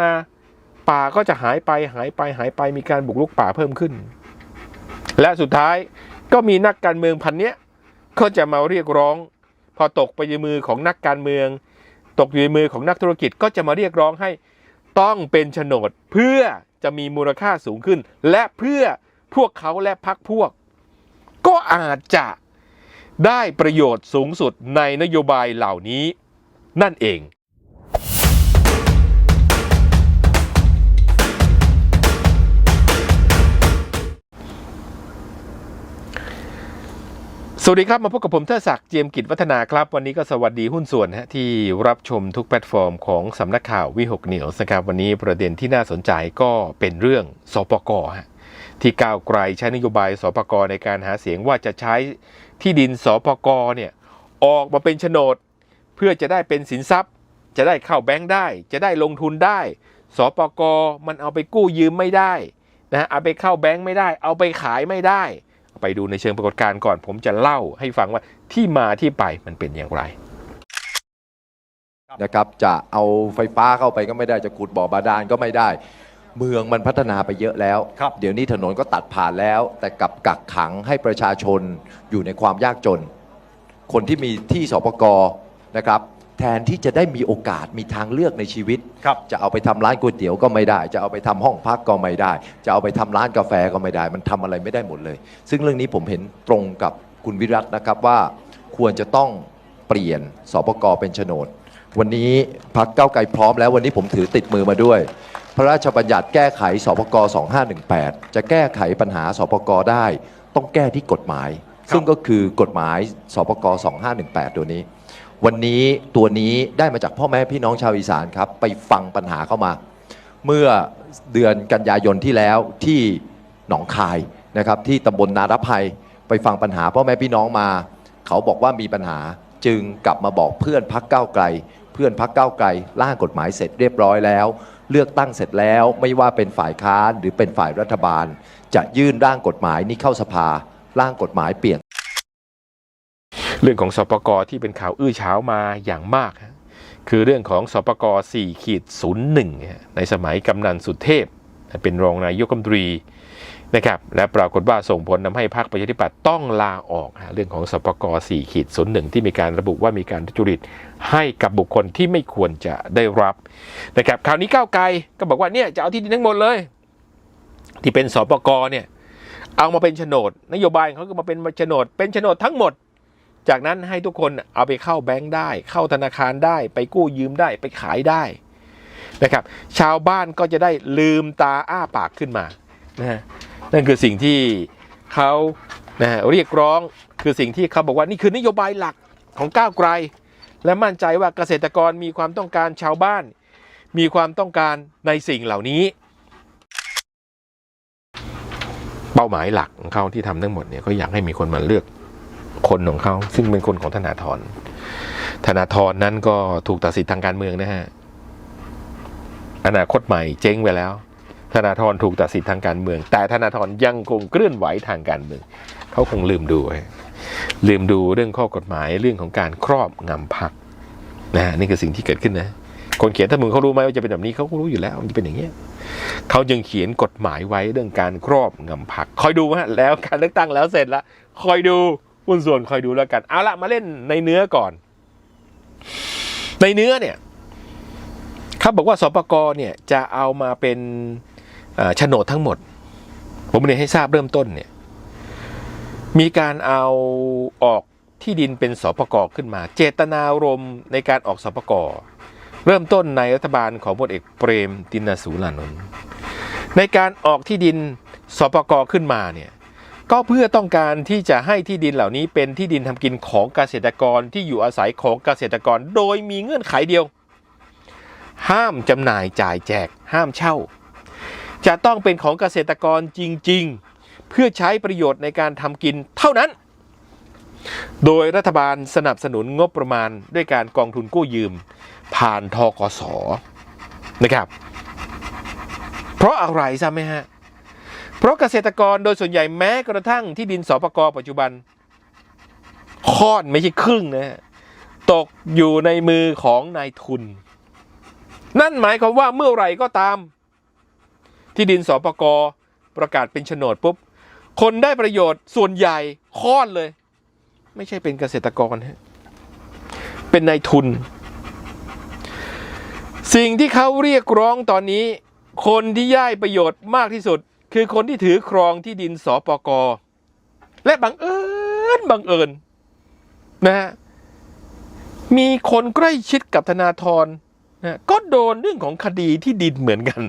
มา ป่าก็จะหายไปหายไปหายไปมีการบุกรุกป่าเพิ่มขึ้น และสุดท้ายก็มีนักการเมืองพันเนี้ยก็จะมาเรียกร้อง พอตกไปในมือของนักการเมือง ตกอยู่ในมือของนักธุรกิจก็จะมาเรียกร้องให้ต้องเป็นโฉนดเพื่อจะมีมูลค่าสูงขึ้น และเพื่อพวกเขาและพักพวก ก็อาจจะได้ประโยชน์สูงสุดในนโยบายเหล่านี้นั่นเอง สวัสดีครับ มาพบกับผมเทอศักดิ์เจียมกิจวัฒนาครับ วันนี้ก็สวัสดีหุ้นส่วนฮะที่รับชมทุกแพลตฟอร์มของสำนักข่าววิหกเหนียวนะครับวันนี้ประเด็นที่น่าสนใจก็เป็นเรื่องสปกฮะที่ก้าวไกลใช้นโยบายสปกในการหาเสียงว่าจะใช้ที่ดินสปกเนี่ยออกมาเป็นโฉนด เพื่อจะได้เป็นสินทรัพย์ จะได้เข้าแบงค์ได้ จะได้ลงทุนได้สปกมันเอาไปกู้ยืมไม่ได้นะฮะเอาไปเข้าแบงค์ไม่ได้ เอาไปขายไม่ได้ ไปดูในเชิงปรากฏการณ์ก่อน ผมจะเล่าให้ฟังว่าที่มาที่ไปมันเป็นอย่างไรนะครับจะเอาไฟฟ้าเข้าไปก็ไม่ได้จะขุดบ่อบาดาลก็ไม่ได้ เมืองมันพัฒนาไปเยอะแล้วครับเดี๋ยวนี้ถนนก็ตัดผ่านแล้ว แต่กลับกักขังให้ประชาชนอยู่ในความยากจน คนที่มีที่สปกนะครับ แทนที่จะได้มีโอกาสมีทางเลือกในชีวิต ครับ จะเอาไปทำร้านก๋วยเตี๋ยวก็ไม่ได้ จะเอาไปทำห้องพักก็ไม่ได้ จะเอาไปทำร้านกาแฟก็ไม่ได้ มันทำอะไรไม่ได้หมดเลย ซึ่งเรื่องนี้ผมเห็นตรงกับคุณวิรัตนะครับว่าควรจะต้องเปลี่ยนสปกเป็นโฉนด วันนี้พักเก้าวไกลพร้อมแล้ววันนี้ผมถือติดมือมาด้วย พระราชบัญญัติแก้ไขสปก2518 จะแก้ไขปัญหาสปกได้ ต้องแก้ที่กฎหมาย ซึ่งก็คือกฎหมายสปก2518 ตัวนี้ วันนี้ตัวนี้ได้มาจากพ่อแม่พี่น้องชาวอีสานครับ ไปฟังปัญหาเข้ามา เมื่อเดือนกันยายนที่แล้วที่หนองคายนะครับ ที่ตำบลนารภัยไปฟังปัญหาพ่อแม่พี่น้องมา เขาบอกว่ามีปัญหาจึงกลับมาบอกเพื่อนพักเก้าไกล เพื่อนพักเก้าไกลร่างกฎหมายเสร็จเรียบร้อยแล้ว เลือกตั้งเสร็จแล้วไม่ว่าเป็นฝ่ายค้านหรือเป็นฝ่ายรัฐบาล จะยื่นร่างกฎหมายนี้เข้าสภาร่างกฎหมายเปลี่ยน เรื่องของสปกรที่เป็นข่าวอื้อเช้ามาอย่างมากคือเรื่องของสปกร4ขีด01 ในสมัยกำนันสุเทพ เป็นรองนายกรัฐมนตรีนะครับและปรากฏว่าส่งผลทำให้พรรคประชาธิปัตย์ต้องลาออกเรื่องของสปกร4ขีด01ที่มีการระบุว่ามีการทุจริตให้กับบุคคลที่ไม่ควรจะได้รับนะครับคราวนี้ก้าวไกลก็บอกว่าเนี่ยจะเอาที่ดินทั้งหมดเลย ที่เป็นสปกรเนี่ยเอามาเป็นโฉนด นโยบายเขาก็มาเป็นโฉนด เป็นโฉนดทั้งหมด จากนั้นให้ทุกคนเอาไปเข้าแบงค์ได้ เข้าธนาคารได้ ไปกู้ยืมได้ ไปขายได้นะครับ ชาวบ้านก็จะได้ลืมตาอ้าปากขึ้นมานะนั่นคือสิ่งที่เขานะเรียกร้องคือสิ่งที่เขาบอกว่านี่คือนโยบายหลักของก้าวไกล และมั่นใจว่าเกษตรกรมีความต้องการชาวบ้าน มีความต้องการในสิ่งเหล่านี้ เป้าหมายหลักของเขาที่ทำทั้งหมดเนี่ยเขาอยากให้มีคนมาเลือก คนของเขาซึ่งเป็นคนของธนาธรธนาธรนั้นก็ถูกตัดสิทธิ์ทางการเมืองนะฮะอนาคตใหม่เจ๊งไปแล้ว ธนาธรถูกตัดสิทธิ์ทางการเมือง แต่ธนาธรยังคงเคลื่อนไหวทางการเมืองเขาคงลืมดูลืมดูเรื่องข้อกฎหมายเรื่องของการครอบงำพักนะฮะนี่คือสิ่งที่เกิดขึ้นนะ คนเขียนถ้ามึงเขารู้ไหมว่าจะเป็นแบบนี้เขาก็รู้อยู่แล้วมันจะเป็นอย่างเงี้ยเขาจึงเขียนกฎหมายไว้เรื่องการครอบงำพักคอยดูฮะแล้วการเลือกตั้งแล้วเสร็จละคอยดู หุ้นส่วนคอยดูแล้วกัน เอาละมาเล่นในเนื้อก่อน ในเนื้อเนี่ยเขาบอกว่าสปกเนี่ยจะเอามาเป็นโฉนดทั้งหมด ผมเรียนให้ทราบเริ่มต้นเนี่ยมีการเอาออกที่ดินเป็นสปกขึ้นมา เจตนารมณ์ในการออกสปกเริ่มต้นในรัฐบาลของพลเอกเปรมตินสูรานนท์ในการออกที่ดินสปกขึ้นมาเนี่ย ก็เพื่อต้องการที่จะให้ที่ดินเหล่านี้เป็นที่ดินทำกินของเกษตรกรที่อยู่อาศัยของเกษตรกร โดยมีเงื่อนไขเดียว ห้ามจำหน่ายจ่ายแจก ห้ามเช่า จะต้องเป็นของเกษตรกรจริง ๆ เพื่อใช้ประโยชน์ในการทำกินเท่านั้น โดยรัฐบาลสนับสนุนงบประมาณด้วยการกองทุนกู้ยืม ผ่านทกสนะครับ เพราะอะไรทราบไหมฮะเพราะเกษตรกรโดยส่วนใหญ่แม้กระทั่งที่ดินสปกปัจจุบันค่อนไม่ใช่ครึ่งนะฮะตกอยู่ในมือของนายทุน นั่นหมายความว่าเมื่อไหร่ก็ตาม ที่ดินสปกประกาศเป็นโฉนดปุ๊บ คนได้ประโยชน์ส่วนใหญ่ค่อนเลย ไม่ใช่เป็นเกษตรกรฮะเป็นนายทุน สิ่งที่เขาเรียกร้องตอนนี้ คนที่ย่ายประโยชน์มากที่สุด คือคนที่ถือครองที่ดินสปกและบังเอิญบังเอิญนะฮะมีคนใกล้ชิดกับธนาธรนะก็โดนเรื่องของคดีที่ดินเหมือนกัน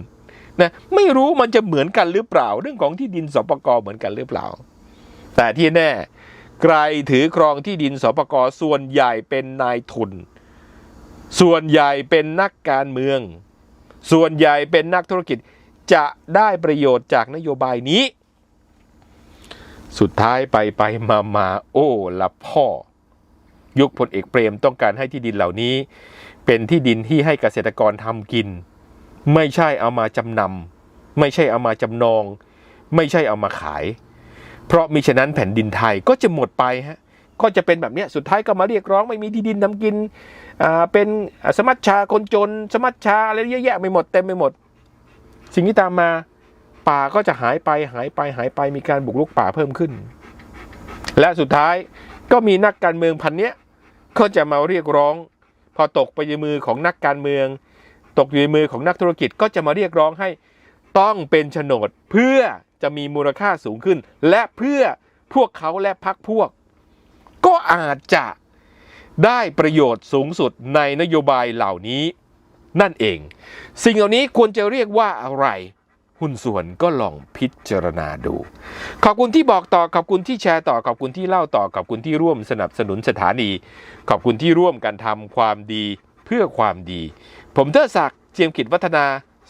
นะไม่รู้มันจะเหมือนกันหรือเปล่า เรื่องของที่ดินสปกเหมือนกันหรือเปล่า แต่ที่แน่ใครถือครองที่ดินสปกส่วนใหญ่เป็นนายทุน ส่วนใหญ่เป็นนักการเมือง ส่วนใหญ่เป็นนักธุรกิจ จะได้ประโยชน์จากนโยบายนี้ สุดท้ายไปไปมามาโอ้ละพ่อ ยุคพลเอกเปรมต้องการให้ที่ดินเหล่านี้ เป็นที่ดินที่ให้เกษตรกรทำกิน ไม่ใช่เอามาจำนำไม่ใช่เอามาจำนอง ไม่ใช่เอามาขาย เพราะมิฉะนั้นแผ่นดินไทยก็จะหมดไปฮะก็จะเป็นแบบเนี้ยสุดท้ายก็มาเรียกร้องไม่มีที่ดินทำกินอ่าเป็นสมัชชาคนจน สมัชชาอะไรเยอะแยะไปหมดเต็มไปหมด สิ่งที่ตามมาป่าก็จะหายไปหายไปหายไปมีการบุกรุกป่าเพิ่มขึ้น และสุดท้ายก็มีนักการเมืองพันเนี้ยก็จะมาเรียกร้อง พอตกไปในมือของนักการเมือง ตกอยู่ในมือของนักธุรกิจก็จะมาเรียกร้องให้ต้องเป็นโฉนดเพื่อจะมีมูลค่าสูงขึ้น และเพื่อพวกเขาและพักพวก ก็อาจจะได้ประโยชน์สูงสุดในนโยบายเหล่านี้ นั่นเอง สิ่งเหล่านี้ควรจะเรียกว่าอะไร หุ้นส่วนก็ลองพิจารณาดู ขอบคุณที่บอกต่อ ขอบคุณที่แชร์ต่อ ขอบคุณที่เล่าต่อ ขอบคุณที่ร่วมสนับสนุนสถานี ขอบคุณที่ร่วมกันทำความดีเพื่อความดี ผมเทอศักดิ์เจียมกิจวัฒนา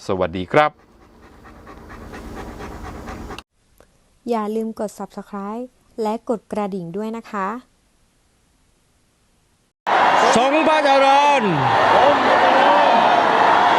สวัสดีครับ อย่าลืมกด subscribe และกดกระดิ่งด้วยนะคะทรงพระเจริญ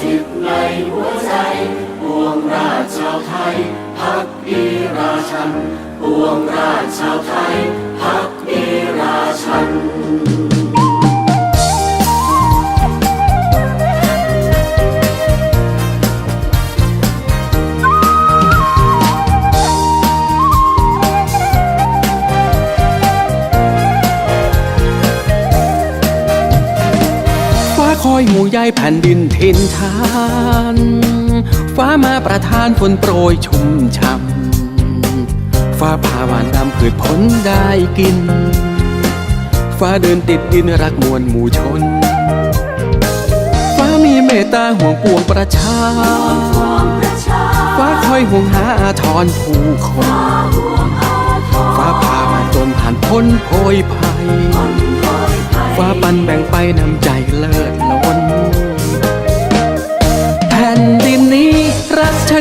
ถิตในหัวใจปวงราชชาวไทยพักดีราชันปวงราชชาวไทยพักดีราชัน ใยแผ่นดินถิ่นฐาน ฟ้ามาประทานฝนโปรยชุ่มช่ำฟ้าผ่าหวานดำผืชผลได้กิน ฟ้าเดินติดดินรักมวลหมู่ชน ฟ้ามีเมตตาห่วงปวงประชา ฟ้าคอยห่วงหาอาทรผู้คน ฟ้าผ่ามาจนผ่านพ้นโพยภัยฟ้าปันแบ่งไปนำใจเลิศล้น